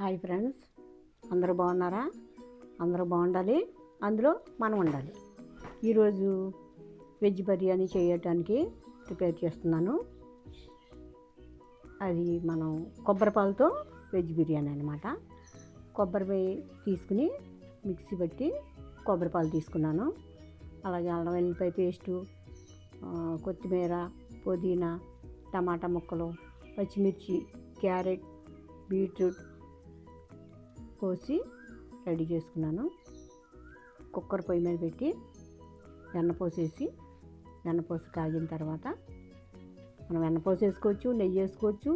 Hi friends అందరూ బాగున్నారా? అందరూ బాగుండాలి అందులో మనం ఉండాలి. ఈరోజు వెజ్ బిర్యానీ చేయటానికి ప్రిపేర్ చేస్తున్నాను. అది మనం కొబ్బరి పాలతో వెజ్ బిర్యానీ అనమాట కొబ్బరి తీసుకుని మిక్సీ పెట్టి కొబ్బరి పాలు తీసుకున్నాను. అలాగే అల్లం వెల్లిపాయ పేస్టు కొత్తిమీర పుదీనా టమాటా ముక్కలు పచ్చిమిర్చి క్యారెట్ బీట్రూట్ కోసి రెడీ చేసుకున్నాను. కుక్కర్ పొయ్యి మీద పెట్టి వెన్నపోసేసి పోసేసి పోసి కాగిన తర్వాత మనం వెన్న వేసుకోవచ్చు నెయ్యి వేసుకోవచ్చు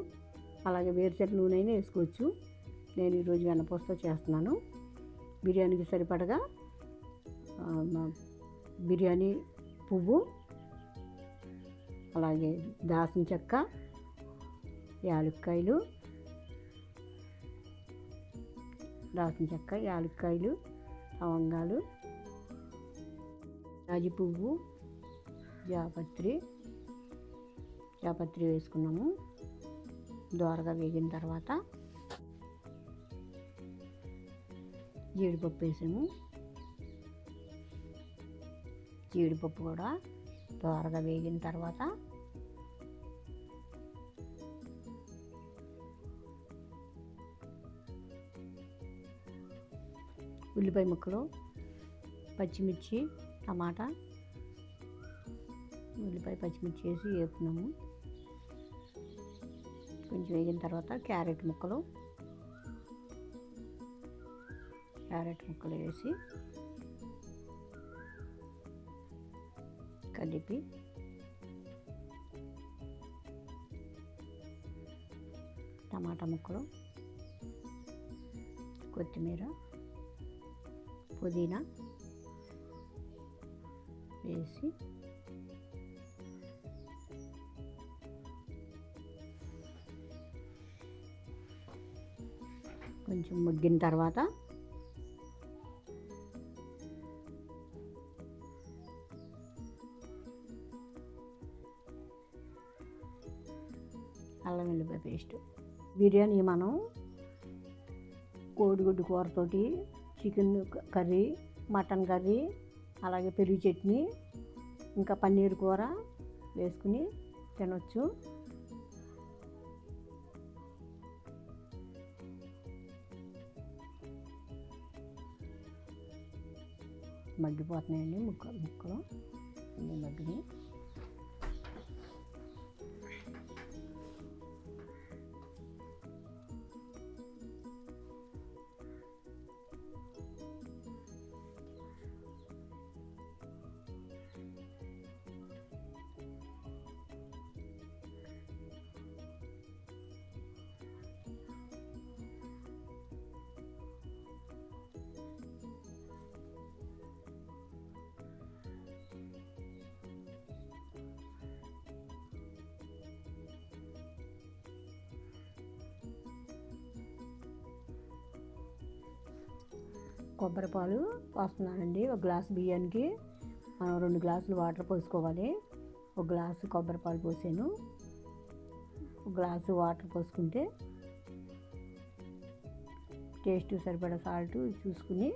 అలాగే వేరుశెనగ నూనె అయినా వేసుకోవచ్చు. నేను ఈరోజు వెన్నపోసతో చేస్తున్నాను. బిర్యానీకి సరిపడగా బిర్యానీ పువ్వు అలాగే దాసిన చెక్క యాలక్కాయలు దాసిన చెక్క యాలక్కాయలు లవంగాలు రాజి పువ్వు జాపత్రి జాపత్రి వేసుకున్నాము. దోరగా వేగిన తర్వాత జీడిపప్పు వేసాము. జీడిపప్పు కూడా దోరగా వేగిన తర్వాత ఉల్లిపాయ ముక్కలు పచ్చిమిర్చి టమాటా. ఉల్లిపాయ పచ్చిమిర్చి వేసి వేపుతున్నాము. కొంచెం వేగిన తర్వాత క్యారెట్ ముక్కలు. క్యారెట్ ముక్కలు వేసి కలిపి టమాటా ముక్కలు కొత్తిమీర పుదీనా వేసి కొంచెం మగ్గిన తర్వాత అల్లం వెల్లిపాయ పేస్ట్. బిర్యానీ మనం కోడిగుడ్డు కూరతోటి చికెన్ కర్రీ మటన్ కర్రీ అలాగే పెరుగు చట్నీ ఇంకా పన్నీర్ కూర వేసుకుని తినొచ్చు. మగ్గిపోతున్నాయండి ముక్క ముక్కలు. అన్నీ మగ్గినాయి. కొబ్బరి పాలు పోస్తున్నానండి ఒక గ్లాస్ బియ్యానికి మనం రెండు గ్లాసులు వాటర్ పోసుకోవాలి. ఒక గ్లాసు కొబ్బరి పాలు పోసాను. ఒక గ్లాసు వాటర్ పోసుకుంటే టేస్ట్ సరిపడా సాల్ట్ చూసుకుని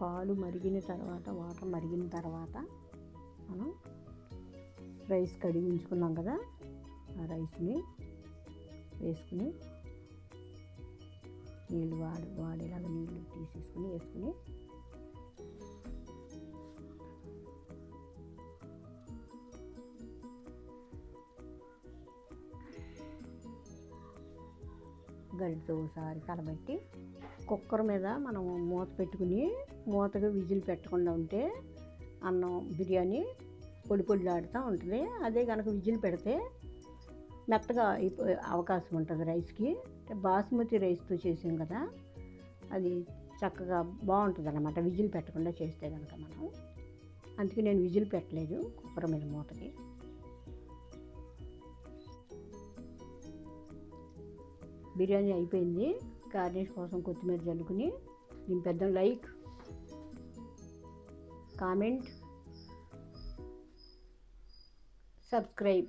పాలు మరిగిన తర్వాత వాటర్ మరిగిన తర్వాత మనం రైస్ కడిగి ఉంచుకున్నాం కదా ఆ రైస్ని వేసుకుని నీళ్ళు వాడి వాడేలాగా నీళ్ళు తీసేసుకుని వేసుకుని గరిటతో ఒకసారి కలబెట్టి కుక్కర్ మీద మనం మూత పెట్టుకుని మూతగా విజిల్ పెట్టకుండా ఉంటే అన్నం బిర్యానీ పొడి పొడిలాడుతూ ఉంటుంది. అదే కనుక విజిల్ పెడితే మెత్తగా అయిపో- అవకాశం ఉంటుంది రైస్కి. బాస్మతి రైస్తో చేసాం కదా అది చక్కగా బాగుంటుంది అనమాట విజిల్ పెట్టకుండా చేస్తే కనుక మనం. అందుకే నేను విజిల్ పెట్టలేదు కుక్కర్ మీద మూతకి. బిర్యానీ అయిపోయింది. గార్నిష్ కోసం కొత్తిమీర జల్లుకుని పెద్ద లైక్ కామెంట్ సబ్స్క్రైబ్.